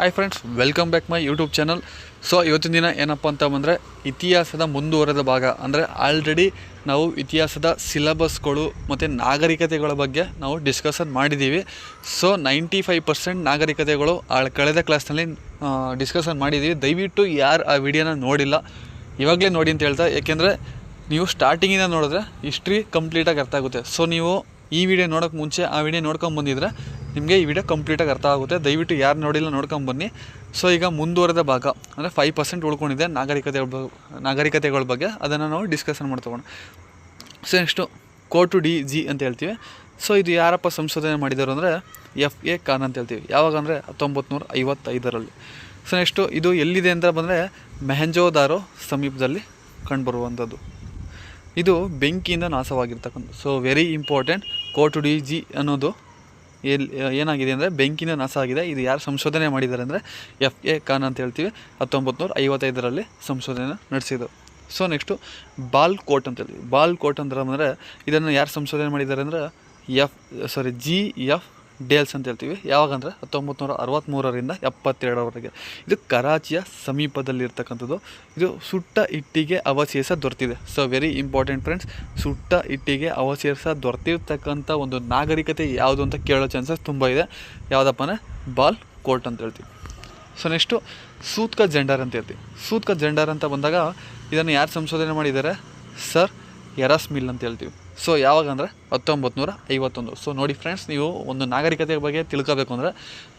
Hi friends welcome back my YouTube channel so ಇವತ್ತಿನ ದಿನ ಏನಪ್ಪ ಅಂತ ಬಂದರೆ, ಇತಿಹಾಸದ ಮುಂದುವರೆದ ಭಾಗ. ಅಂದರೆ ಆಲ್ರೆಡಿ ನಾವು ಇತಿಹಾಸದ ಸಿಲೆಬಸ್ಗಳು ಮತ್ತು ನಾಗರಿಕತೆಗಳ ಬಗ್ಗೆ ನಾವು ಡಿಸ್ಕಷನ್ ಮಾಡಿದ್ದೀವಿ ಸೊ ನೈಂಟಿ ಫೈವ್ ಪರ್ಸೆಂಟ್ ನಾಗರಿಕತೆಗಳು ಆ ಕಳೆದ ಕ್ಲಾಸ್ನಲ್ಲಿ ಡಿಸ್ಕಷನ್ ಮಾಡಿದ್ದೀವಿ ದಯವಿಟ್ಟು ಯಾರು ಆ ವಿಡಿಯೋನ ನೋಡಿಲ್ಲ, ಇವಾಗಲೇ ನೋಡಿ ಅಂತ ಹೇಳ್ತಾ ಏಕೆಂದರೆ ನೀವು ಸ್ಟಾರ್ಟಿಂಗಿಂದ ನೋಡಿದ್ರೆ ಹಿಸ್ಟ್ರಿ ಕಂಪ್ಲೀಟಾಗಿ ಅರ್ಥ ಆಗುತ್ತೆ. ಸೊ ನೀವು ಈ ವಿಡಿಯೋ ನೋಡೋಕ್ಕೆ ಮುಂಚೆ ಆ ವಿಡಿಯೋ ನೋಡ್ಕೊಂಡು ಬಂದಿದ್ರೆ ನಿಮಗೆ ಈ ವಿಡಿಯೋ ಕಂಪ್ಲೀಟಾಗಿ ಅರ್ಥ ಆಗುತ್ತೆ. ದಯವಿಟ್ಟು ಯಾರು ನೋಡಿಲ್ಲ ನೋಡ್ಕೊಂಡು ಬನ್ನಿ. ಸೊ ಈಗ ಮುಂದುವರೆದ ಭಾಗ, ಅಂದರೆ ಫೈವ್ ಪರ್ಸೆಂಟ್ ಉಳ್ಕೊಂಡಿದೆ ನಾಗರಿಕತೆ ನಾಗರಿಕತೆಗಳ ಬಗ್ಗೆ. ಅದನ್ನು ನಾವು ಡಿಸ್ಕಷನ್ ಮಾಡ್ತೋಣ so next Kot Diji ಅಂತ ಹೇಳ್ತೀವಿ. ಸೊ ಇದು ಯಾರಪ್ಪ ಸಂಶೋಧನೆ ಮಾಡಿದರು ಅಂದರೆ ಎಫ್ ಎ ಖಾನ್ ಅಂತ ಹೇಳ್ತೀವಿ. ಯಾವಾಗ ಅಂದರೆ ಹತ್ತೊಂಬತ್ತು ನೂರ ಐವತ್ತೈದರಲ್ಲಿ. ಸೊ ನೆಕ್ಸ್ಟು ಇದು ಎಲ್ಲಿದೆ ಅಂತ ಬಂದರೆ ಮೆಹಂಜೋದಾರೋ ಸಮೀಪದಲ್ಲಿ ಕಂಡುಬರುವಂಥದ್ದು. ಇದು ಬೆಂಕಿಯಿಂದ ನಾಶವಾಗಿರ್ತಕ್ಕಂಥ so very important Kot Diji ಅನ್ನೋದು ಎಲ್ಲಿ ಏನಾಗಿದೆ ಅಂದರೆ ಬೆಂಕಿನ ನಾಶ ಆಗಿದೆ. ಇದು ಯಾರು ಸಂಶೋಧನೆ ಮಾಡಿದ್ದಾರೆ ಅಂದರೆ ಎಫ್ ಎ ಖಾನ್ ಅಂತ ಹೇಳ್ತೀವಿ. ಹತ್ತೊಂಬತ್ತು ನೂರ ಐವತ್ತೈದರಲ್ಲಿ ಸಂಶೋಧನೆ ನಡೆಸಿದ್ರು ಸೊ ನೆಕ್ಸ್ಟು ಬಾಲ್ ಕೋಟ್ ಅಂತ ಹೇಳ್ತೀವಿ. ಬಾಲ್ ಕೋಟ್ ಅಂದ್ರೆ ಅಂದರೆ ಇದನ್ನು ಯಾರು ಸಂಶೋಧನೆ ಮಾಡಿದ್ದಾರೆ ಅಂದರೆ F sorry G F Dales ಅಂತ ಹೇಳ್ತೀವಿ. ಯಾವಾಗಂದರೆ ಹತ್ತೊಂಬತ್ತು ನೂರ ಅರವತ್ತ್ಮೂರರಿಂದ ಎಪ್ಪತ್ತೆರಡರವರೆಗೆ. ಇದು ಕರಾಚಿಯ ಸಮೀಪದಲ್ಲಿರ್ತಕ್ಕಂಥದ್ದು. ಇದು ಸುಟ್ಟ ಇಟ್ಟಿಗೆ ಅವಶೇಷ ದೊರೆತಿದೆ. ಸೊ ವೆರಿ ಇಂಪಾರ್ಟೆಂಟ್ ಫ್ರೆಂಡ್ಸ್ ಸುಟ್ಟ ಇಟ್ಟಿಗೆ ಅವಶೇಷ ದೊರೆತಿರ್ತಕ್ಕಂಥ ಒಂದು ನಾಗರಿಕತೆ ಯಾವುದು ಅಂತ ಕೇಳೋ ಚಾನ್ಸಸ್ ತುಂಬ ಇದೆ. ಯಾವುದಪ್ಪ ಅಂದರೆ ಬಾಲ್ ಕೋರ್ಟ್ ಅಂತ ಹೇಳ್ತೀವಿ. ಸೊ ನೆಕ್ಸ್ಟು ಸೂತ್ಕ ಜೆಂಡರ್ ಅಂತ ಹೇಳ್ತೀವಿ. ಸೂತ್ಕ ಜೆಂಡರ್ ಅಂತ ಬಂದಾಗ ಇದನ್ನು ಯಾರು ಸಂಶೋಧನೆ ಮಾಡಿದ್ದಾರೆ? ಸರ್ ಎರಾಸ್ ಮಿಲ್ ಅಂತ ಹೇಳ್ತೀವಿ. ಸೊ ಯಾವಾಗ ಅಂದರೆ ಹತ್ತೊಂಬತ್ತು ನೂರ ಐವತ್ತೊಂದು ಸೊ ನೋಡಿ ಫ್ರೆಂಡ್ಸ್ ನೀವು ಒಂದು ನಾಗರಿಕತೆ ಬಗ್ಗೆ ತಿಳ್ಕೋಬೇಕು ಅಂದರೆ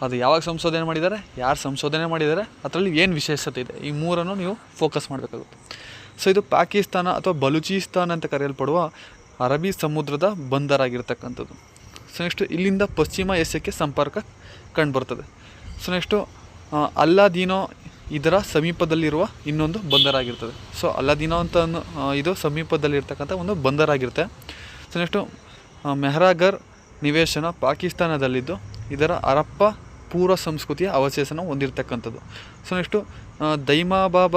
ಅದು ಯಾವಾಗ ಸಂಶೋಧನೆ ಮಾಡಿದ್ದಾರೆ, ಯಾರು ಸಂಶೋಧನೆ ಮಾಡಿದ್ದಾರೆ, ಅದರಲ್ಲಿ ಏನು ವಿಶೇಷತೆ ಇದೆ, ಈ ಮೂರನ್ನು ನೀವು ಫೋಕಸ್ ಮಾಡಬೇಕಾಗುತ್ತೆ. ಸೊ ಇದು ಪಾಕಿಸ್ತಾನ ಅಥವಾ ಬಲೂಚಿಸ್ತಾನ್ ಅಂತ ಕರೆಯಲ್ಪಡುವ ಅರಬ್ಬಿ ಸಮುದ್ರದ ಬಂದರಾಗಿರ್ತಕ್ಕಂಥದ್ದು. ಸೊ ನೆಕ್ಸ್ಟು ಇಲ್ಲಿಂದ ಪಶ್ಚಿಮ ಏಷ್ಯಾಕ್ಕೆ ಸಂಪರ್ಕ ಕಂಡುಬರ್ತದೆ. ಸೊ ನೆಕ್ಸ್ಟು ಅಲ್ಲಾದೀನೋ ಇದರ ಸಮೀಪದಲ್ಲಿರುವ ಇನ್ನೊಂದು ಬಂದರಾಗಿರ್ತದೆ ಸೊ ಅಲ್ಲಾದೀನೋ ಅಂತ ಇದು ಸಮೀಪದಲ್ಲಿರ್ತಕ್ಕಂಥ ಒಂದು ಬಂದರಾಗಿರುತ್ತೆ ಸೊ ನೆಕ್ಸ್ಟು ಮೆಹರಾಗರ್ ನಿವೇಶನ ಪಾಕಿಸ್ತಾನದಲ್ಲಿದ್ದು, ಇದರ ಹರಪ್ಪ ಪೂರ್ವ ಸಂಸ್ಕೃತಿಯ ಅವಶೇಷನ ಹೊಂದಿರತಕ್ಕಂಥದ್ದು. ಸೊ ನೆಕ್ಸ್ಟು ದೈಮಾಬಾಬ,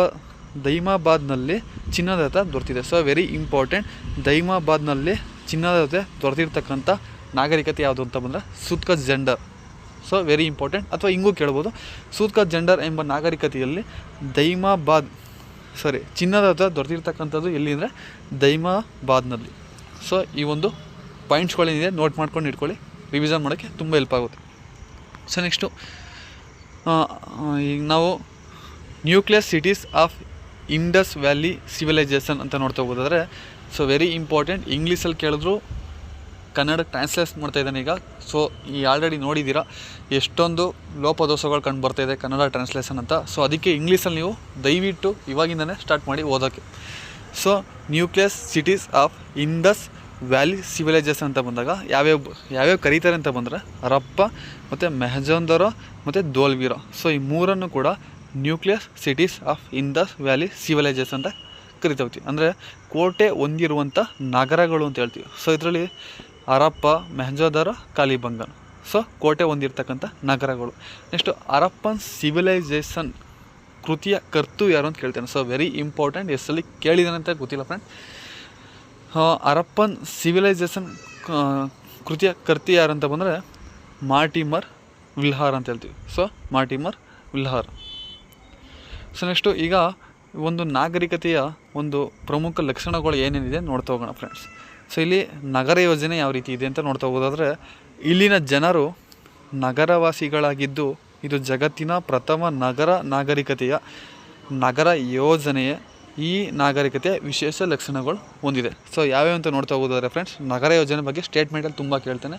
ದೈಮಾಬಾದ್ನಲ್ಲಿ ಚಿನ್ನದ ರಥ ದೊರೆತಿದೆ. ಸೊ ವೆರಿ ಇಂಪಾರ್ಟೆಂಟ್ ದೈಮಾಬಾದ್ನಲ್ಲಿ ಚಿನ್ನದ ರಥ ದೊರೆತಿರ್ತಕ್ಕಂಥ ನಾಗರಿಕತೆ ಯಾವುದು ಅಂತ ಬಂದರೆ ಸುತ್ಕ ಜೆಂಡರ್. ಸೊ ವೆರಿ ಇಂಪಾರ್ಟೆಂಟ್ ಅಥವಾ ಹಿಂಗೂ ಕೇಳ್ಬೋದು. ಸೂತ್ಕ ಜೆಂಡರ್ ಎಂಬ ನಾಗರಿಕತೆಯಲ್ಲಿ ದೈಮಾಬಾದ್ ಸಾರಿ ಚಿನ್ನದ ಹತ್ರ ದೊರೆತಿರ್ತಕ್ಕಂಥದ್ದು ಎಲ್ಲಿ ಅಂದರೆ ದೈಮಾಬಾದ್ನಲ್ಲಿ. ಸೊ ಈ ಒಂದು ಪಾಯಿಂಟ್ಸ್ಗಳೇನಿದೆ ನೋಟ್ ಮಾಡ್ಕೊಂಡು ಇಟ್ಕೊಳ್ಳಿ. ರಿವಿಷನ್ ಮಾಡೋಕ್ಕೆ ತುಂಬ ಹೆಲ್ಪ್ ಆಗುತ್ತೆ. ಸೊ ನೆಕ್ಸ್ಟು ಈಗ ನಾವು nucleus cities of Indus valley civilisation ಅಂತ ನೋಡ್ತಾ ಹೋಗೋದಾದರೆ ಸೊ ವೆರಿ ಇಂಪಾರ್ಟೆಂಟ್ ಇಂಗ್ಲೀಷಲ್ಲಿ ಕೇಳಿದ್ರು ಕನ್ನಡಕ್ಕೆ ಟ್ರಾನ್ಸ್ಲೇಟ್ ಮಾಡ್ತಾ ಇದ್ದಾನೆ ಈಗ. ಸೊ ಈ ಆಲ್ರೆಡಿ ನೋಡಿದ್ದೀರಾ, ಎಷ್ಟೊಂದು ಲೋಪದೋಷಗಳು ಕಂಡು ಬರ್ತಾ ಇದೆ ಕನ್ನಡ ಟ್ರಾನ್ಸ್ಲೇಷನ್ ಅಂತ. ಸೊ ಅದಕ್ಕೆ ಇಂಗ್ಲೀಷಲ್ಲಿ ನೀವು ದಯವಿಟ್ಟು ಇವಾಗಿಂದನೇ ಸ್ಟಾರ್ಟ್ ಮಾಡಿ ಓದೋಕ್ಕೆ. So nucleus cities of Indus valley civilisation ಅಂತ ಬಂದಾಗ, ಯಾವ್ಯಾವ ಯಾವ್ಯಾವ ಕರೀತಾರೆ ಅಂತ ಬಂದರೆ ಹರಪ್ಪ ಮತ್ತು ಮೆಹಜೋಂದರೋ ಮತ್ತು ದೋಲ್ವೀರ. ಸೊ ಈ ಮೂರನ್ನು ಕೂಡ nucleus cities of Indus valley civilisation ಅಂತ ಕರಿತಾ ಹೋಗ್ತೀವಿ. ಅಂದರೆ, ಕೋಟೆ ಹೊಂದಿರುವಂಥ ನಗರಗಳು ಅಂತ ಹೇಳ್ತೀವಿ. ಸೊ ಇದರಲ್ಲಿ ಹರಪ್ಪ ಮೆಹಜೋದರ, ಕಾಲಿಬಂಗನ್. ಸೊ, ಕೋಟೆ ಹೊಂದಿರ್ತಕ್ಕಂಥ ನಗರಗಳು. ನೆಕ್ಸ್ಟು ಹರಪ್ಪನ್ ಸಿವಿಲೈಸೇಷನ್ ಕೃತಿಯ ಕರ್ತು ಯಾರು ಅಂತ ಕೇಳ್ತೇನೆ. ಸೊ ವೆರಿ ಇಂಪಾರ್ಟೆಂಟ್ ಎಷ್ಟಲ್ಲಿ ಕೇಳಿದಾನೆ ಅಂತ ಗೊತ್ತಿಲ್ಲ ಫ್ರೆಂಡ್ ಹರಪ್ಪನ್ ಸಿವಿಲೈಸೇಷನ್ ಕೃತಿಯ ಕರ್ತಿ ಯಾರು ಅಂತ ಬಂದರೆ ಮಾರ್ಟಿಮರ್ ವಿಲ್ಹಾರ್ ಅಂತ ಹೇಳ್ತೀವಿ. So, Mortimer Wheeler. So, next ಈಗ ಒಂದು ನಾಗರಿಕತೆಯ ಒಂದು ಪ್ರಮುಖ ಲಕ್ಷಣಗಳು ಏನೇನಿದೆ ನೋಡ್ತಾ ಹೋಗೋಣ ಫ್ರೆಂಡ್ಸ್ ಸೊ ಇಲ್ಲಿ ನಗರ ಯೋಜನೆ ಯಾವ ರೀತಿ ಇದೆ ಅಂತ ನೋಡ್ತಾ ಹೋಗೋದಾದರೆ, ಇಲ್ಲಿನ ಜನರು ನಗರವಾಸಿಗಳಾಗಿದ್ದು, ಇದು ಜಗತ್ತಿನ ಪ್ರಥಮ ನಗರ ನಾಗರಿಕತೆಯ ನಗರ ಯೋಜನೆಯ ಈ ನಾಗರಿಕತೆಯ ವಿಶೇಷ ಲಕ್ಷಣಗಳು ಹೊಂದಿದೆ. ಸೊ ಯಾವ್ಯಾವ ಅಂತ ನೋಡ್ತಾ ಹೋಗೋದಾದ್ರೆ ಫ್ರೆಂಡ್ಸ್ ನಗರ ಯೋಜನೆ ಬಗ್ಗೆ ಸ್ಟೇಟ್ಮೆಂಟಲ್ಲಿ ತುಂಬ ಕೇಳ್ತೇನೆ.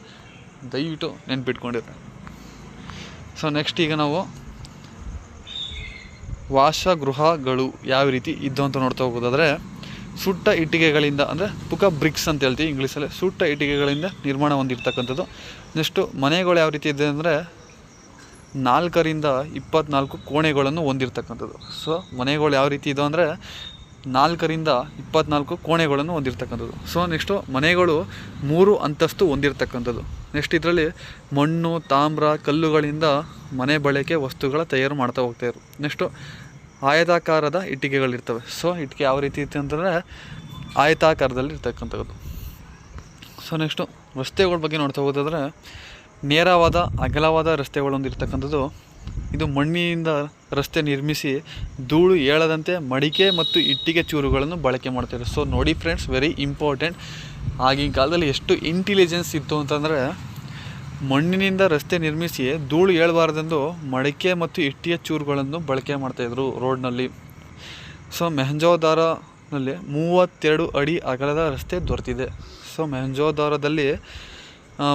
ದಯವಿಟ್ಟು ನೆನ್ಪಿಟ್ಕೊಂಡಿರ್ರಿ ಸೊ ನೆಕ್ಸ್ಟ್ ಈಗ ನಾವು ವಾಸಗೃಹಗಳು ಯಾವ ರೀತಿ ಇದ್ದು ಅಂತ ನೋಡ್ತಾ ಹೋಗೋದಾದರೆ ಸುಟ್ಟ ಇಟ್ಟಿಗೆಗಳಿಂದ, ಅಂದರೆ ಪುಕ ಬ್ರಿಕ್ಸ್ ಅಂತ ಹೇಳ್ತೀವಿ ಇಂಗ್ಲೀಷಲ್ಲಿ, ಸುಟ್ಟ ಇಟ್ಟಿಗೆಗಳಿಂದ ನಿರ್ಮಾಣ ಹೊಂದಿರ್ತಕ್ಕಂಥದ್ದು. ನೆಕ್ಸ್ಟು ಮನೆಗಳು ಯಾವ ರೀತಿ ಇದೆ ಅಂದರೆ ನಾಲ್ಕರಿಂದ ಇಪ್ಪತ್ನಾಲ್ಕು ಕೋಣೆಗಳನ್ನು ಹೊಂದಿರ್ತಕ್ಕಂಥದ್ದು. ಸೊ, ಮನೆಗಳು ಯಾವ ರೀತಿ ಇದೆ ಅಂದರೆ ನಾಲ್ಕರಿಂದ ಇಪ್ಪತ್ನಾಲ್ಕು ಕೋಣೆಗಳನ್ನು ಹೊಂದಿರತಕ್ಕಂಥದ್ದು. ಸೊ, ನೆಕ್ಸ್ಟು ಮನೆಗಳು ಮೂರು ಅಂತಸ್ತು ಹೊಂದಿರತಕ್ಕಂಥದ್ದು. ನೆಕ್ಸ್ಟ್ ಇದರಲ್ಲಿ ಮಣ್ಣು, ತಾಮ್ರ, ಕಲ್ಲುಗಳಿಂದ ಮನೆ ಬಳಕೆ ವಸ್ತುಗಳ ತಯಾರು ಮಾಡ್ತಾ ಹೋಗ್ತಾಯಿದ್ರು ನೆಕ್ಸ್ಟು ಆಯತಾಕಾರದ ಇಟ್ಟಿಗೆಗಳಿರ್ತವೆ. ಸೊ ಇಟ್ಟಿಗೆ ಯಾವ ರೀತಿ ಇತ್ತು ಅಂತಂದರೆ ಆಯತಾಕಾರದಲ್ಲಿ ಇರ್ತಕ್ಕಂಥದ್ದು. ಸೊ ನೆಕ್ಸ್ಟು ರಸ್ತೆಗಳ ಬಗ್ಗೆ ನೋಡ್ತಾ ಹೋಗೋದಾದ್ರೆ, ನೇರವಾದ, ಅಗಲವಾದ ರಸ್ತೆಗಳು ಇರ್ತಕ್ಕಂಥದ್ದು. ಇದು ಮಣ್ಣಿನಿಂದ ರಸ್ತೆ ನಿರ್ಮಿಸಿ ಧೂಳು ಏಳದಂತೆ ಮಡಿಕೆ ಮತ್ತು ಇಟ್ಟಿಗೆ ಚೂರುಗಳನ್ನು ಬಳಕೆ ಮಾಡ್ತಾರೆ ಸೊ ನೋಡಿ ಫ್ರೆಂಡ್ಸ್ ವೆರಿ ಇಂಪಾರ್ಟೆಂಟ್ ಆಗಿನ ಕಾಲದಲ್ಲಿ ಎಷ್ಟು ಇಂಟೆಲಿಜೆನ್ಸ್ ಇತ್ತು ಅಂತಂದರೆ ಮಣ್ಣಿನಿಂದ ರಸ್ತೆ ನಿರ್ಮಿಸಿ ಧೂಳು ಏಳಬಾರ್ದೆಂದು ಮಡಿಕೆ ಮತ್ತು ಇಟ್ಟಿಯ ಚೂರುಗಳನ್ನು ಬಳಕೆ ಮಾಡ್ತಾಯಿದ್ರು ರೋಡ್ನಲ್ಲಿ. ಸೊ, ಮೆಹಂಜೋದಾರನಲ್ಲಿ ಮೂವತ್ತೆರಡು ಅಡಿ ಅಗಲದ ರಸ್ತೆ ದೊರೆತಿದೆ. ಸೊ, ಮೆಹಂಜೋದಾರದಲ್ಲಿ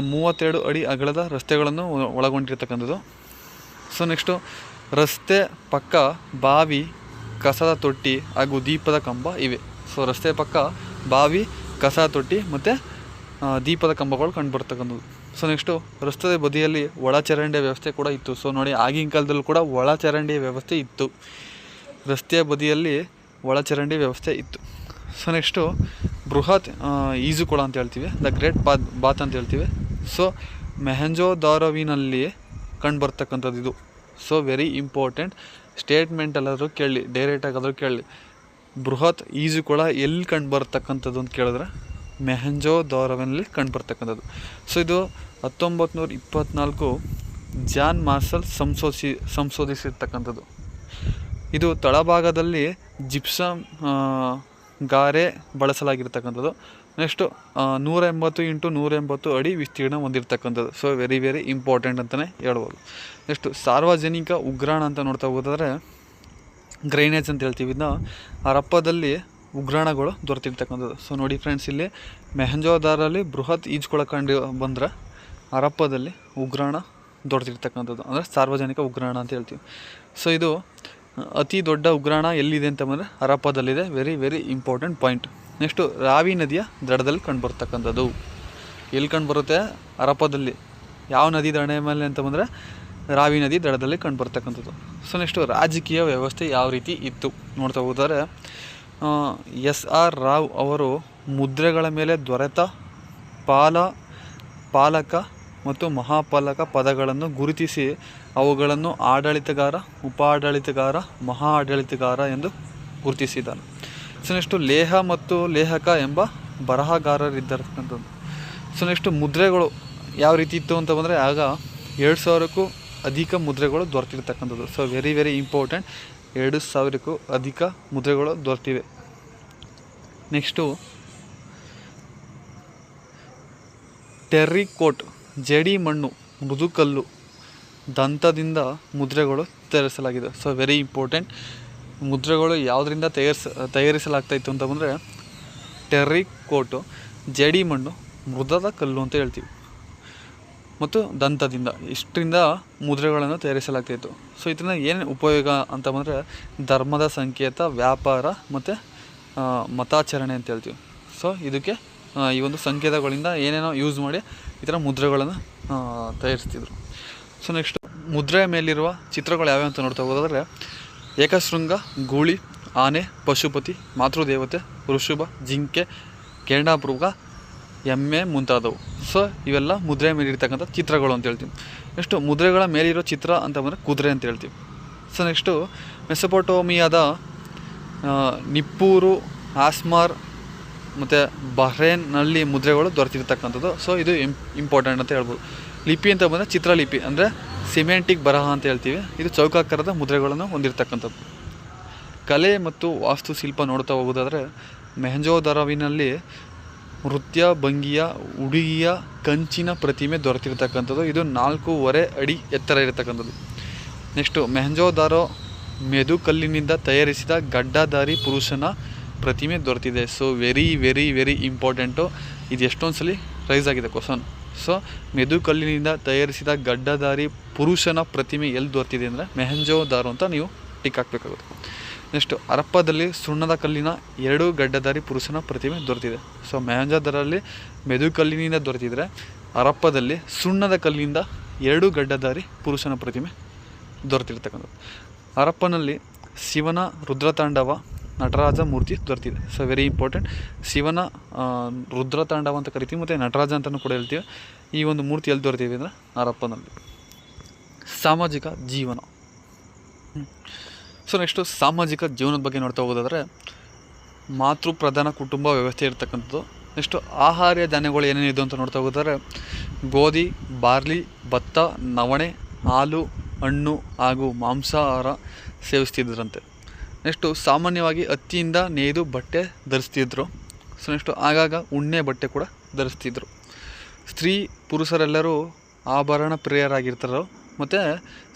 ಮೂವತ್ತೆರಡು ಅಡಿ ಅಗಲದ ರಸ್ತೆಗಳನ್ನು ಒಳಗೊಂಡಿರ್ತಕ್ಕಂಥದ್ದು. ಸೊ, ನೆಕ್ಸ್ಟು ರಸ್ತೆ ಪಕ್ಕ ಬಾವಿ, ಕಸದ ತೊಟ್ಟಿ ಹಾಗೂ ದೀಪದ ಕಂಬ ಇವೆ. ಸೊ, ರಸ್ತೆ ಪಕ್ಕ ಬಾವಿ, ಕಸದ ತೊಟ್ಟಿ ಮತ್ತು ದೀಪದ ಕಂಬಗಳು ಕಂಡುಬರ್ತಕ್ಕಂಥದ್ದು ಸೊ ನೆಕ್ಸ್ಟು ರಸ್ತೆ ಬದಿಯಲ್ಲಿ ಒಳಚರಂಡಿಯ ವ್ಯವಸ್ಥೆ ಕೂಡ ಇತ್ತು. ಸೊ ನೋಡಿ, ಆಗಿನ ಕಾಲದಲ್ಲೂ ಕೂಡ ಒಳಚರಂಡಿಯ ವ್ಯವಸ್ಥೆ ಇತ್ತು. ರಸ್ತೆಯ ಬದಿಯಲ್ಲಿ ಒಳಚರಂಡಿ ವ್ಯವಸ್ಥೆ ಇತ್ತು. ಸೊ ನೆಕ್ಸ್ಟು ಬೃಹತ್ ಈಜು ಈಜುಕೊಳ ಅಂತ ಹೇಳ್ತೀವಿ. ದ ಗ್ರೇಟ್ ಬಾತ್ ಬಾತ್ ಅಂತ ಹೇಳ್ತೀವಿ. ಸೊ ಮೆಹಂಜೋದಾರವಿನಲ್ಲಿ ಕಂಡುಬರ್ತಕ್ಕಂಥದ್ದು ಇದು. ಸೊ ವೆರಿ ಇಂಪಾರ್ಟೆಂಟ್ ಸ್ಟೇಟ್ಮೆಂಟಲ್ಲಾದರೂ ಕೇಳಿ ಡೈರೆಕ್ಟಾಗಾದರೂ ಕೇಳಿ. ಬೃಹತ್ ಈಜುಕೊಳ ಎಲ್ಲಿ ಕಂಡು ಬರ್ತಕ್ಕಂಥದ್ದು ಅಂತ ಕೇಳಿದ್ರೆ ಮೆಹಂಜೋದಾರವಿನಲ್ಲಿ ಕಂಡು ಕಂಡುಬರ್ತಕ್ಕಂಥದ್ದು. ಸೊ ಇದು ಹತ್ತೊಂಬತ್ತು ನೂರ ಇಪ್ಪತ್ತ್ನಾಲ್ಕು ಜಾನ್ ಮಾರ್ಸಲ್ ಸಂಶೋಧಿಸಿ ಸಂಶೋಧಿಸಿರ್ತಕ್ಕಂಥದ್ದು. ಇದು ತಳಭಾಗದಲ್ಲಿ ಜಿಪ್ಸಮ್ ಗಾರೆ ಬಳಸಲಾಗಿರ್ತಕ್ಕಂಥದ್ದು. ನೆಕ್ಸ್ಟು ನೂರ ಎಂಬತ್ತು ಇಂಟು ನೂರ ಎಂಬತ್ತು ಅಡಿ ವಿಸ್ತೀರ್ಣ ಹೊಂದಿರತಕ್ಕಂಥದ್ದು. ಸೊ ವೆರಿ ವೆರಿ ಇಂಪಾರ್ಟೆಂಟ್ ಅಂತಲೇ ಹೇಳ್ಬೋದು. ನೆಕ್ಸ್ಟು, ಸಾರ್ವಜನಿಕ ಉಗ್ರಾಣ ಅಂತ ನೋಡ್ತಾ ಹೋಗೋದಾದ್ರೆ ಗ್ರೈನೇಜ್ ಅಂತ ಹೇಳ್ತೀವಿ. ಇದನ್ನ ಹರಪ್ಪದಲ್ಲಿ ಉಗ್ರಾಣಗಳು ದೊರೆತಿರ್ತಕ್ಕಂಥದ್ದು. ಸೊ ನೋಡಿ ಫ್ರೆಂಡ್ಸ್ ಇಲ್ಲಿ ಮೆಹಂಜೋದಾರಲ್ಲಿ ಬೃಹತ್ ಈಜ್ಕೊಳ ಕಂಡು ಬಂದ್ರೆ ಹರಪ್ಪದಲ್ಲಿ ಉಗ್ರಾಣ ದೊರೆತಿರ್ತಕ್ಕಂಥದ್ದು. ಅಂದರೆ ಸಾರ್ವಜನಿಕ ಉಗ್ರಾಣ ಅಂತ ಹೇಳ್ತೀವಿ. ಸೊ ಇದು ಅತಿ ದೊಡ್ಡ ಉಗ್ರಾಣ ಎಲ್ಲಿದೆ ಅಂತ ಬಂದರೆ ಹರಪ್ಪದಲ್ಲಿದೆ. Very very important point next Ravi ನದಿಯ ದಡದಲ್ಲಿ ಕಂಡುಬರ್ತಕ್ಕಂಥದ್ದು. ಎಲ್ಲಿ ಕಂಡುಬರುತ್ತೆ? ಹರಪ್ಪದಲ್ಲಿ. ಯಾವ ನದಿ ದಣೆಯ ಮೇಲೆ ಅಂತ ಬಂದರೆ ರಾವಿ ನದಿ ದಡದಲ್ಲಿ ಕಂಡುಬರ್ತಕ್ಕಂಥದ್ದು. ಸೊ ನೆಕ್ಸ್ಟು ರಾಜಕೀಯ ವ್ಯವಸ್ಥೆ ಯಾವ ರೀತಿ ಇತ್ತು? ನೋಡ್ತಾ ಹೋದರೆ ಎಸ್ ಆರ್ ರಾವ್ ಅವರು ಮುದ್ರೆಗಳ ಮೇಲೆ ದೊರೆತ ಪಾಲ, ಪಾಲಕ ಮತ್ತು ಮಹಾಪಾಲಕ ಪದಗಳನ್ನು ಗುರುತಿಸಿ ಅವುಗಳನ್ನು ಆಡಳಿತಗಾರ, ಉಪಾಡಳಿತಗಾರ ಮಹಾ ಆಡಳಿತಗಾರ ಎಂದು ಗುರುತಿಸಿದ್ದಾನೆ ಸೊ ನೆಕ್ಸ್ಟು ಲೇಹ ಮತ್ತು ಲೇಹಕ ಎಂಬ ಬರಹಗಾರರಿದ್ದಕ್ಕಂಥದ್ದು ಸೊ ನೆಕ್ಸ್ಟು ಮುದ್ರೆಗಳು ಯಾವ ರೀತಿ ಇತ್ತು ಅಂತ ಬಂದರೆ ಆಗ ಎರಡು ಸಾವಿರಕ್ಕೂ ಅಧಿಕ ಮುದ್ರೆಗಳು ದೊರೆತಿರ್ತಕ್ಕಂಥದ್ದು. ಸೊ ವೆರಿ ವೆರಿ ಇಂಪಾರ್ಟೆಂಟ್ ಎರಡು ಸಾವಿರಕ್ಕೂ ಅಧಿಕ ಮುದ್ರೆಗಳು ದೊರೆತಿವೆ ನೆಕ್ಸ್ಟು, ಟೆರ್ರಿಕೋಟ್, ಜೇಡಿ ಮಣ್ಣು, ಮೃದುಕಲ್ಲು, ದಂತದಿಂದ ಮುದ್ರೆಗಳು ತಯಾರಿಸಲಾಗಿದೆ. ಸೊ ವೆರಿ ಇಂಪಾರ್ಟೆಂಟ್ ಮುದ್ರೆಗಳು ಯಾವುದರಿಂದ ತಯಾರಿಸ, ತಯಾರಿಸಲಾಗ್ತಾಯಿತ್ತು ಅಂತ ಬಂದರೆ, ಟೆರ್ರಿಕೋಟು, ಜೇಡಿ ಮಣ್ಣು ಮೃದದ ಕಲ್ಲು ಅಂತ ಹೇಳ್ತೀವಿ. ಮತ್ತು ದಂತದಿಂದ, ಇಷ್ಟರಿಂದ ಮುದ್ರೆಗಳನ್ನು ತಯಾರಿಸಲಾಗ್ತಾಯಿತ್ತು ಸೊ ಇದರಿಂದ ಏನು ಉಪಯೋಗ ಅಂತ ಬಂದರೆ ಧರ್ಮದ ಸಂಕೇತ, ವ್ಯಾಪಾರ ಮತ್ತು ಮತಾಚರಣೆ ಅಂತ ಹೇಳ್ತೀವಿ. ಸೊ ಇದಕ್ಕೆ ಈ ಒಂದು ಸಂಕೇತಗಳಿಂದ ಏನೇನೋ ಯೂಸ್ ಮಾಡಿ ಈ ಥರ ಮುದ್ರೆಗಳನ್ನು ತಯಾರಿಸ್ತಿದ್ರು. ಸೊ ನೆಕ್ಸ್ಟ್ ಮುದ್ರೆಯ ಮೇಲಿರುವ ಚಿತ್ರಗಳು ಯಾವ್ಯಾವ ಅಂತ ನೋಡ್ತಾ ಹೋದರೆ ಏಕಶೃಂಗ, ಗೂಳಿ, ಆನೆ, ಪಶುಪತಿ, ಮಾತೃದೇವತೆ, ವೃಷಭ, ಜಿಂಕೆ ಗೇಂಡಾಮೃಗ ಎಮ್ಮೆ ಮುಂತಾದವು. ಸೊ, ಇವೆಲ್ಲ ಮುದ್ರೆ ಮೇಲಿರ್ತಕ್ಕಂಥ ಚಿತ್ರಗಳು ಅಂತ ಹೇಳ್ತೀವಿ. ನೆಕ್ಸ್ಟು ಮುದ್ರೆಗಳ ಮೇಲಿರೋ ಚಿತ್ರ ಅಂತ ಬಂದರೆ ಕುದುರೆ ಅಂತ ಹೇಳ್ತೀವಿ. ಸೊ, ನೆಕ್ಸ್ಟು ಮೆಸೊಪೊಟೋಮಿಯಾದ ನಿಪ್ಪೂರು ಆಸ್ಮಾರ್ ಮತ್ತು ಬಹ್ರೇನ್ನಲ್ಲಿ ಮುದ್ರೆಗಳು ದೊರೆತಿರ್ತಕ್ಕಂಥದ್ದು. ಸೊ, ಇದು ಇಂಪಾರ್ಟೆಂಟ್ ಅಂತ ಹೇಳ್ಬೋದು. ಲಿಪಿ ಅಂತ ಬಂದರೆ ಚಿತ್ರಲಿಪಿ, ಅಂದರೆ ಸಿಮೆಂಟಿಕ್ ಬರಹ ಅಂತ ಹೇಳ್ತೀವಿ. ಇದು ಚೌಕಾಕಾರದ ಮುದ್ರೆಗಳನ್ನು ಹೊಂದಿರತಕ್ಕಂಥದ್ದು. ಕಲೆ ಮತ್ತು ವಾಸ್ತುಶಿಲ್ಪ ನೋಡ್ತಾ ಹೋಗೋದಾದರೆ ಮೆಹಂಜೋದರವಿನಲ್ಲಿ ನೃತ್ಯ, ಭಂಗಿಯ, ಹುಡುಗಿಯ ಕಂಚಿನ ಪ್ರತಿಮೆ ದೊರೆತಿರ್ತಕ್ಕಂಥದ್ದು. ಇದು ನಾಲ್ಕೂವರೆ ಅಡಿ ಎತ್ತರ ಇರತಕ್ಕಂಥದ್ದು. ನೆಕ್ಸ್ಟು, ಮೆಹಂಜೋದಾರೋ ಮೆದುಕಲ್ಲಿನಿಂದ ತಯಾರಿಸಿದ ಗಡ್ಡಧಾರಿ ಪುರುಷನ ಪ್ರತಿಮೆ ದೊರೆತಿದೆ. So very very very important ಇದು ಎಷ್ಟೊಂದು ಸಲ ರೈಸ್ ಆಗಿದೆ ಕ್ವಶನ್ ಸೊ ಮೆದುಕಲ್ಲಿನಿಂದ ತಯಾರಿಸಿದ ಗಡ್ಡಧಾರಿ ಪುರುಷನ ಪ್ರತಿಮೆ ಎಲ್ಲಿ ದೊರೆತಿದೆ ಅಂದರೆ ಮೆಹಂಜೋದಾರೋ ಅಂತ ನೀವು ಟಿಕ್ ಹಾಕಬೇಕಾಗುತ್ತೆ. ನೆಕ್ಸ್ಟು ಹರಪ್ಪದಲ್ಲಿ ಸುಣ್ಣದ ಕಲ್ಲಿನ ಎರಡು ಗಡ್ಡಧಾರಿ ಪುರುಷನ ಪ್ರತಿಮೆ ದೊರೆತಿದೆ. ಸೊ ಮೆಹಂಜಾದರಲ್ಲಿ ಮೆದುಕಲ್ಲಿನಿಂದ ದೊರೆತಿದ್ರೆ ಹರಪ್ಪದಲ್ಲಿ ಸುಣ್ಣದ ಕಲ್ಲಿನಿಂದ ಎರಡು ಗಡ್ಡಧಾರಿ ಪುರುಷನ ಪ್ರತಿಮೆ ದೊರೆತಿರ್ತಕ್ಕಂಥದ್ದು. ಹರಪ್ಪನಲ್ಲಿ ಶಿವನ ರುದ್ರತಾಂಡವ, ನಟರಾಜ ಮೂರ್ತಿ ದೊರೆತಿದೆ. ಸೊ ವೆರಿ ಇಂಪಾರ್ಟೆಂಟ್ ಶಿವನ ರುದ್ರತಾಂಡವ ಅಂತ ಕರಿತೀವಿ ಮತ್ತು ನಟರಾಜ ಅಂತಲೂ ಕೂಡ ಹೇಳ್ತೀವಿ. ಈ ಒಂದು ಮೂರ್ತಿ ಎಲ್ಲಿ ದೊರೆತಿದೆ ಅಂದರೆ ಹರಪ್ಪನಲ್ಲಿ ಸಾಮಾಜಿಕ ಜೀವನ. ಸೊ ನೆಕ್ಸ್ಟು ಸಾಮಾಜಿಕ ಜೀವನದ ಬಗ್ಗೆ ನೋಡ್ತಾ ಹೋಗೋದಾದರೆ, ಮಾತೃ ಪ್ರಧಾನ ಕುಟುಂಬ ವ್ಯವಸ್ಥೆ ಇರ್ತಕ್ಕಂಥದ್ದು. ನೆಕ್ಸ್ಟು ಆಹಾರ ಧಾನ್ಯಗಳು ಏನೇನಿದೆ ಅಂತ ನೋಡ್ತಾ ಹೋಗೋದಾದ್ರೆ, ಗೋಧಿ, ಬಾರ್ಲಿ, ಭತ್ತ, ನವಣೆ, ಹಾಲು, ಹಣ್ಣು ಹಾಗೂ ಮಾಂಸಾಹಾರ ಸೇವಿಸ್ತಿದ್ದರಂತೆ ನೆಕ್ಸ್ಟು ಸಾಮಾನ್ಯವಾಗಿ ಹತ್ತಿಯಿಂದ ನೇಯ್ದು ಬಟ್ಟೆ ಧರಿಸ್ತಿದ್ರು. ಸೊ ನೆಕ್ಸ್ಟು ಆಗಾಗ ಉಣ್ಣೆ ಬಟ್ಟೆ ಕೂಡ ಧರಿಸ್ತಿದ್ರು. ಸ್ತ್ರೀ, ಪುರುಷರೆಲ್ಲರೂ ಆಭರಣ ಪ್ರಿಯರಾಗಿರ್ತಾರೋ, ಮತ್ತು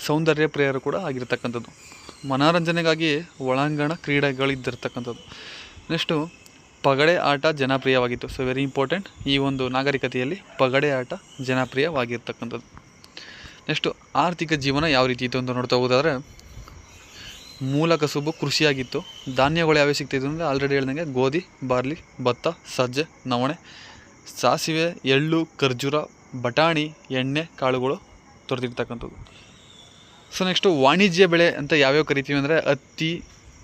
ಸೌಂದರ್ಯ ಪ್ರಿಯರು ಕೂಡ ಆಗಿರ್ತಕ್ಕಂಥದ್ದು. ಮನೋರಂಜನೆಗಾಗಿ ಒಳಾಂಗಣ ಕ್ರೀಡೆಗಳಿದ್ದಿರ್ತಕ್ಕಂಥದ್ದು. ನೆಕ್ಸ್ಟು, ಪಗಡೆ ಆಟ ಜನಪ್ರಿಯವಾಗಿತ್ತು. ಸೊ ವೆರಿ ಇಂಪಾರ್ಟೆಂಟ್ ಈ ಒಂದು ನಾಗರಿಕತೆಯಲ್ಲಿ ಪಗಡೆ ಆಟ ಜನಪ್ರಿಯವಾಗಿರ್ತಕ್ಕಂಥದ್ದು. ನೆಕ್ಸ್ಟು, ಆರ್ಥಿಕ ಜೀವನ ಯಾವ ರೀತಿ ಇತ್ತು ಅಂತ ನೋಡ್ತಾ ಹೋಗೋದಾದ್ರೆ ಮೂಲ ಕಸುಬು ಕೃಷಿಯಾಗಿತ್ತು. ಧಾನ್ಯಗಳು ಯಾವ್ಯಾವ ಸಿಗ್ತಿದ್ವು ಅಂದರೆ ಆಲ್ರೆಡಿ ಹೇಳ್ದಂಗೆ ಗೋಧಿ, ಬಾರ್ಲಿ, ಭತ್ತ, ಸಜ್ಜೆ, ನವಣೆ, ಸಾಸಿವೆ, ಎಳ್ಳು, ಖರ್ಜೂರ, ಬಟಾಣಿ, ಎಣ್ಣೆ, ಕಾಳುಗಳು ದೊರೆತಿರ್ತಕ್ಕಂಥದ್ದು ಸೊ ನೆಕ್ಸ್ಟು ವಾಣಿಜ್ಯ ಬೆಳೆ ಅಂತ ಯಾವ್ಯಾವ ಕರಿತೀವಿ ಅಂದರೆ ಹತ್ತಿ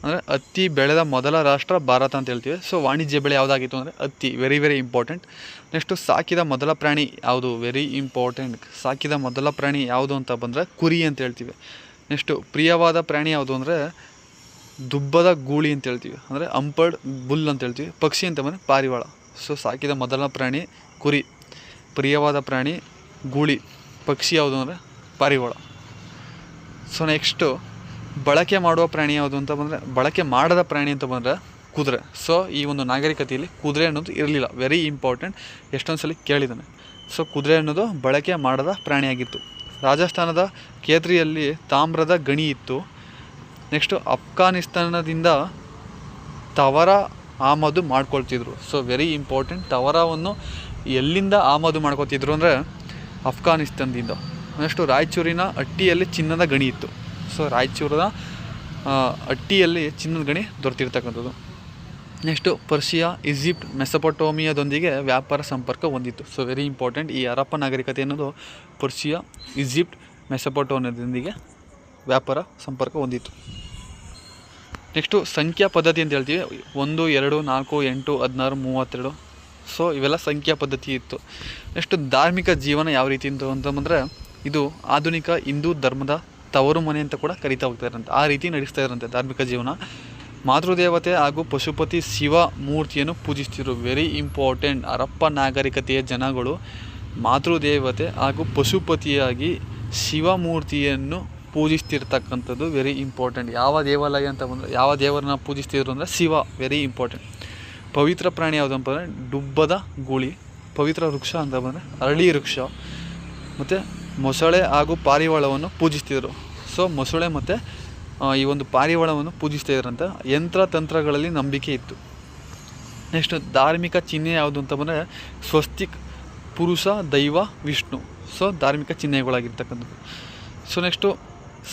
ಅಂದರೆ ಹತ್ತಿ ಬೆಳೆದ ಮೊದಲ ರಾಷ್ಟ್ರ ಭಾರತ ಅಂತ ಹೇಳ್ತೀವಿ. ಸೊ ವಾಣಿಜ್ಯ ಬೆಳೆ ಯಾವುದಾಗಿತ್ತು ಅಂದರೆ ಹತ್ತಿ ವೆರಿ ವೆರಿ ಇಂಪಾರ್ಟೆಂಟ್ ನೆಕ್ಸ್ಟು ಸಾಕಿದ ಮೊದಲ ಪ್ರಾಣಿ ಯಾವುದು? ವೆರಿ ಇಂಪಾರ್ಟೆಂಟ್ ಸಾಕಿದ ಮೊದಲ ಪ್ರಾಣಿ ಯಾವುದು ಅಂತ ಬಂದರೆ ಕುರಿ ಅಂತ ಹೇಳ್ತೀವಿ. ನೆಕ್ಸ್ಟು ಪ್ರಿಯವಾದ ಪ್ರಾಣಿ ಯಾವುದು ಅಂದರೆ ದುಬ್ಬದ ಗೂಳಿ ಅಂತ ಹೇಳ್ತೀವಿ. ಅಂದರೆ ಅಂಪರ್ಡ್ ಬುಲ್ ಅಂತ ಹೇಳ್ತೀವಿ. ಪಕ್ಷಿ ಅಂತ ಬಂದರೆ ಪಾರಿವಾಳ. ಸೊ ಸಾಕಿದ ಮೊದಲ ಪ್ರಾಣಿ ಕುರಿ. ಪ್ರಿಯವಾದ ಪ್ರಾಣಿ ಗೂಳಿ. ಪಕ್ಷಿ ಯಾವುದು ಅಂದರೆ ಪಾರಿವಾಳ. ಸೊ ನೆಕ್ಸ್ಟು ಬಳಕೆ ಮಾಡುವ ಪ್ರಾಣಿ ಯಾವುದು ಅಂತ ಬಂದರೆ, ಬಳಕೆ ಮಾಡದ ಪ್ರಾಣಿ ಅಂತ ಬಂದರೆ ಕುದುರೆ. ಸೊ ಈ ಒಂದು ನಾಗರಿಕತೆಯಲ್ಲಿ ಕುದುರೆ ಅನ್ನೋದು ಇರಲಿಲ್ಲ. ವೆರಿ ಇಂಪಾರ್ಟೆಂಟ್ ಎಷ್ಟೊಂದು ಸಲ ಕೇಳಿದ್ದಾನೆ. ಸೊ ಕುದುರೆ ಅನ್ನೋದು ಬಳಕೆ ಮಾಡದ ಪ್ರಾಣಿಯಾಗಿತ್ತು ರಾಜಸ್ಥಾನದ ಕೇತ್ರಿಯಲ್ಲಿ ತಾಮ್ರದ ಗಣಿ ಇತ್ತು. ನೆಕ್ಸ್ಟು ಅಫ್ಘಾನಿಸ್ತಾನದಿಂದ ತವರ ಆಮದು ಮಾಡ್ಕೊಳ್ತಿದ್ರು. ಸೊ ವೆರಿ ಇಂಪಾರ್ಟೆಂಟ್ ತವರವನ್ನು ಎಲ್ಲಿಂದ ಆಮದು ಮಾಡ್ಕೊತಿದ್ರು ಅಂದರೆ ಅಫ್ಘಾನಿಸ್ತಾನದಿಂದ ನೆಕ್ಸ್ಟು ರಾಯಚೂರಿನ ಅಟ್ಟಿಯಲ್ಲಿ ಚಿನ್ನದ ಗಣಿ ಇತ್ತು. ಸೊ ರಾಯಚೂರಿನ ಅಟ್ಟಿಯಲ್ಲಿ ಚಿನ್ನದ ಗಣಿ ದೊರೆತಿರ್ತಕ್ಕಂಥದ್ದು. ನೆಕ್ಸ್ಟು ಪರ್ಷಿಯಾ, ಈಜಿಪ್ಟ್, ಮೆಸಪಟೋಮಿಯಾದೊಂದಿಗೆ ವ್ಯಾಪಾರ ಸಂಪರ್ಕ ಹೊಂದಿತ್ತು. ಸೊ ವೆರಿ ಇಂಪಾರ್ಟೆಂಟ್ ಈ ಅರಪ್ಪ ನಾಗರಿಕತೆ ಅನ್ನೋದು ಪರ್ಷಿಯಾ, ಈಜಿಪ್ಟ್, ಮೆಸಪಟೋಮಿಯಾದೊಂದಿಗೆ ವ್ಯಾಪಾರ ಸಂಪರ್ಕ ಹೊಂದಿತ್ತು. ನೆಕ್ಸ್ಟು ಸಂಖ್ಯಾ ಪದ್ಧತಿ ಅಂತ ಹೇಳ್ತೀವಿ. ಒಂದು, ಎರಡು, ನಾಲ್ಕು, ಎಂಟು, ಹದಿನಾರು, ಮೂವತ್ತೆರಡು. ಸೊ ಇವೆಲ್ಲ ಸಂಖ್ಯಾ ಪದ್ಧತಿ ಇತ್ತು. ನೆಕ್ಸ್ಟು ಧಾರ್ಮಿಕ ಜೀವನ ಯಾವ ರೀತಿ ಇತ್ತು ಅಂತಂದರೆ ಇದು ಆಧುನಿಕ ಹಿಂದೂ ಧರ್ಮದ ತವರು ಮನೆ ಅಂತ ಕೂಡ ಕರಿತಾ ಹೋಗ್ತಾರಂತೆ ಆ ರೀತಿ ನಡೆಸ್ತಾ ಇದ್ರಂತೆ ಧಾರ್ಮಿಕ ಜೀವನ. ಮಾತೃದೇವತೆ ಹಾಗೂ ಪಶುಪತಿ ಶಿವ ಮೂರ್ತಿಯನ್ನು ಪೂಜಿಸ್ತಿದ್ರು. ವೆರಿ ಇಂಪಾರ್ಟೆಂಟ್ ಹರಪ್ಪ ನಾಗರಿಕತೆಯ ಜನಗಳು ಮಾತೃದೇವತೆ ಹಾಗೂ ಪಶುಪತಿಯಾಗಿ ಶಿವಮೂರ್ತಿಯನ್ನು ಪೂಜಿಸ್ತಿರ್ತಕ್ಕಂಥದ್ದು ವೆರಿ ಇಂಪಾರ್ಟೆಂಟ್ ಯಾವ ದೇವಾಲಯ ಅಂತ ಬಂದರೆ, ಯಾವ ದೇವರನ್ನ ಪೂಜಿಸ್ತಿದ್ರು ಅಂದರೆ ಶಿವ. ವೆರಿ ಇಂಪಾರ್ಟೆಂಟ್ ಪವಿತ್ರ ಪ್ರಾಣಿ ಯಾವುದಂತ ಅಂದರೆ ಡುಬ್ಬದ ಗೂಳಿ. ಪವಿತ್ರ ವೃಕ್ಷ ಅಂತ ಬಂದರೆ ಅರಳಿ ವೃಕ್ಷ. ಮತ್ತು ಮೊಸಳೆ ಹಾಗೂ ಪಾರಿವಾಳವನ್ನು ಪೂಜಿಸ್ತಿದ್ರು. ಸೊ ಮೊಸಳೆ ಮತ್ತು ಈ ಒಂದು ಪಾರಿವಾಳವನ್ನು ಪೂಜಿಸ್ತಾ ಇದ್ರಂತೆ ಯಂತ್ರ ತಂತ್ರಗಳಲ್ಲಿ ನಂಬಿಕೆ ಇತ್ತು. ನೆಕ್ಸ್ಟ್ ಧಾರ್ಮಿಕ ಚಿಹ್ನೆ ಯಾವುದು ಅಂತ ಬಂದರೆ, ಸ್ವಸ್ತಿಕ್ ಪುರುಷ, ದೈವ, ವಿಷ್ಣು. ಸೊ ಧಾರ್ಮಿಕ ಚಿಹ್ನೆಗಳಾಗಿರ್ತಕ್ಕಂಥದ್ದು. ಸೊ ನೆಕ್ಸ್ಟು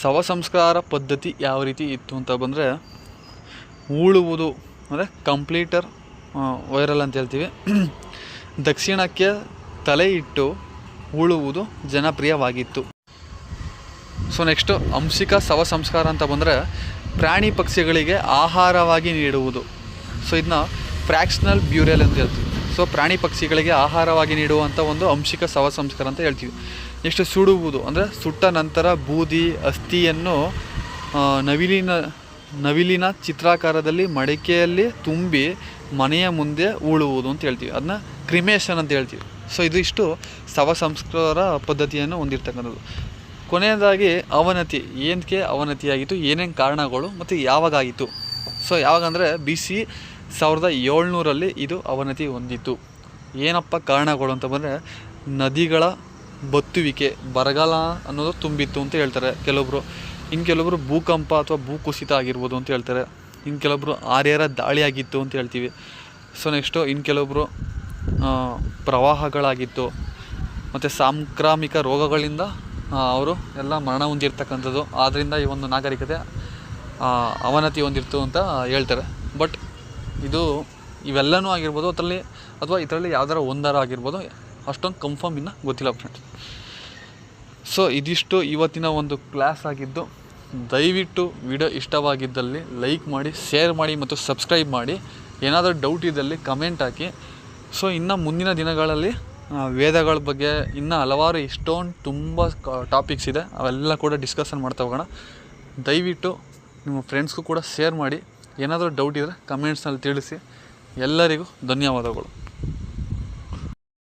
ಶವ ಸಂಸ್ಕಾರ ಪದ್ಧತಿ ಯಾವ ರೀತಿ ಇತ್ತು ಅಂತ ಬಂದರೆ ಉಳುವುದು ಅಂದರೆ ಕಂಪ್ಲೀಟರ್ ವೈರಲ್ ಅಂತ ಹೇಳ್ತೀವಿ. ದಕ್ಷಿಣಕ್ಕೆ ತಲೆ ಇಟ್ಟು ಉಳುವುದು ಜನಪ್ರಿಯವಾಗಿತ್ತು. ಸೊ ನೆಕ್ಸ್ಟು ಅಂಶಿಕ ಶವ ಸಂಸ್ಕಾರ ಅಂತ ಬಂದರೆ ಪ್ರಾಣಿ ಪಕ್ಷಿಗಳಿಗೆ ಆಹಾರವಾಗಿ ನೀಡುವುದು. ಸೊ ಇದನ್ನ ಫ್ರ್ಯಾಕ್ಷನಲ್ ಬ್ಯೂರಿಯಲ್ ಅಂತ ಹೇಳ್ತೀವಿ. ಸೊ ಪ್ರಾಣಿ ಪಕ್ಷಿಗಳಿಗೆ ಆಹಾರವಾಗಿ ನೀಡುವಂಥ ಒಂದು ಅಂಶಿಕ ಶವ ಸಂಸ್ಕಾರ ಅಂತ ಹೇಳ್ತೀವಿ. ನೆಕ್ಸ್ಟ್ ಸುಡುವುದು ಅಂದರೆ ಸುಟ್ಟ ನಂತರ ಬೂದಿ, ಅಸ್ಥಿಯನ್ನು ನವಿಲಿನ ನವಿಲಿನ ಚಿತ್ರಾಕಾರದಲ್ಲಿ ಮಡಿಕೆಯಲ್ಲಿ ತುಂಬಿ ಮನೆಯ ಮುಂದೆ ಉಳುವುದು ಅಂತ ಹೇಳ್ತೀವಿ. ಅದನ್ನ ಕ್ರಿಮೇಷನ್ ಅಂತ ಹೇಳ್ತೀವಿ. ಸೊ ಇದು ಇಷ್ಟು ಸವ ಸಂಸ್ಕಾರ ಪದ್ಧತಿಯನ್ನು ಹೊಂದಿರ್ತಕ್ಕಂಥದ್ದು. ಕೊನೆಯದಾಗಿ ಅವನತಿ. ಏನಕ್ಕೆ ಅವನತಿಯಾಗಿತ್ತು? ಏನೇನು ಕಾರಣಗಳು ಮತ್ತು ಯಾವಾಗ ಆಗಿತ್ತು ಸೊ ಯಾವಾಗಂದರೆ ಬಿ ಸಿ ಸಾವಿರದ ಏಳ್ನೂರಲ್ಲಿ ಇದು ಅವನತಿ ಹೊಂದಿತ್ತು. ಏನಪ್ಪ ಕಾರಣಗಳು ಅಂತ ಬಂದರೆ ನದಿಗಳ ಬತ್ತುವಿಕೆ, ಬರಗಾಲ ಅನ್ನೋದು ತುಂಬಿತ್ತು ಅಂತ ಹೇಳ್ತಾರೆ ಕೆಲವೊಬ್ಬರು ಇನ್ನು ಕೆಲವೊಬ್ಬರು ಭೂಕಂಪ ಅಥವಾ ಭೂಕುಸಿತ ಆಗಿರ್ಬೋದು ಅಂತ ಹೇಳ್ತಾರೆ. ಇನ್ನು ಕೆಲವೊಬ್ಬರು ಆರ್ಯರ ದಾಳಿ ಆಗಿತ್ತು ಅಂತ ಹೇಳ್ತೀವಿ. ಸೊ ನೆಕ್ಸ್ಟು ಇನ್ನು ಕೆಲವೊಬ್ಬರು ಪ್ರವಾಹಗಳಾಗಿತ್ತು, ಮತ್ತು ಸಾಂಕ್ರಾಮಿಕ ರೋಗಗಳಿಂದ ಅವರು ಎಲ್ಲ ಮರಣ ಹೊಂದಿರ್ತಕ್ಕಂಥದ್ದು. ಆದ್ದರಿಂದ ಈ ಒಂದು ನಾಗರಿಕತೆ ಅವನತಿ ಹೊಂದಿತ್ತು ಅಂತ ಹೇಳ್ತಾರೆ. ಬಟ್ ಇದು ಇವೆಲ್ಲನೂ ಆಗಿರ್ಬೋದು, ಅದರಲ್ಲಿ ಅಥವಾ ಇದರಲ್ಲಿ ಯಾವ್ದಾರ ಒಂದಾರ ಆಗಿರ್ಬೋದು, ಅಷ್ಟೊಂದು ಕನ್ಫರ್ಮ್ ಇನ್ನು ಗೊತ್ತಿಲ್ಲ ಫ್ರೆಂಡ್ಸ್ ಸೊ ಇದಿಷ್ಟು ಇವತ್ತಿನ ಒಂದು ಕ್ಲಾಸ್ ಆಗಿದ್ದು. ದಯವಿಟ್ಟು ವಿಡಿಯೋ ಇಷ್ಟವಾಗಿದ್ದಲ್ಲಿ ಲೈಕ್ ಮಾಡಿ ಶೇರ್ ಮಾಡಿ ಮತ್ತು ಸಬ್ಸ್ಕ್ರೈಬ್ ಮಾಡಿ. ಏನಾದರೂ ಡೌಟ್ ಇದ್ದಲ್ಲಿ ಕಮೆಂಟ್ ಹಾಕಿ. ಸೊ ಇನ್ನು ಮುಂದಿನ ದಿನಗಳಲ್ಲಿ ವೇದಗಳ ಬಗ್ಗೆ ಇನ್ನೂ ಹಲವಾರು ಎಷ್ಟೊಂದು ತುಂಬ ಟಾಪಿಕ್ಸ್ ಇದೆ. ಅವೆಲ್ಲ ಕೂಡ ಡಿಸ್ಕಷನ್ ಮಾಡ್ತಾ ಹೋಗೋಣ. ದಯವಿಟ್ಟು ನಿಮ್ಮ ಫ್ರೆಂಡ್ಸ್ಗೂ ಕೂಡ ಶೇರ್ ಮಾಡಿ. ಏನಾದರೂ ಡೌಟ್ ಇದ್ದರೆ ಕಮೆಂಟ್ಸ್ನಲ್ಲಿ ತಿಳಿಸಿ. ಎಲ್ಲರಿಗೂ ಧನ್ಯವಾದಗಳು.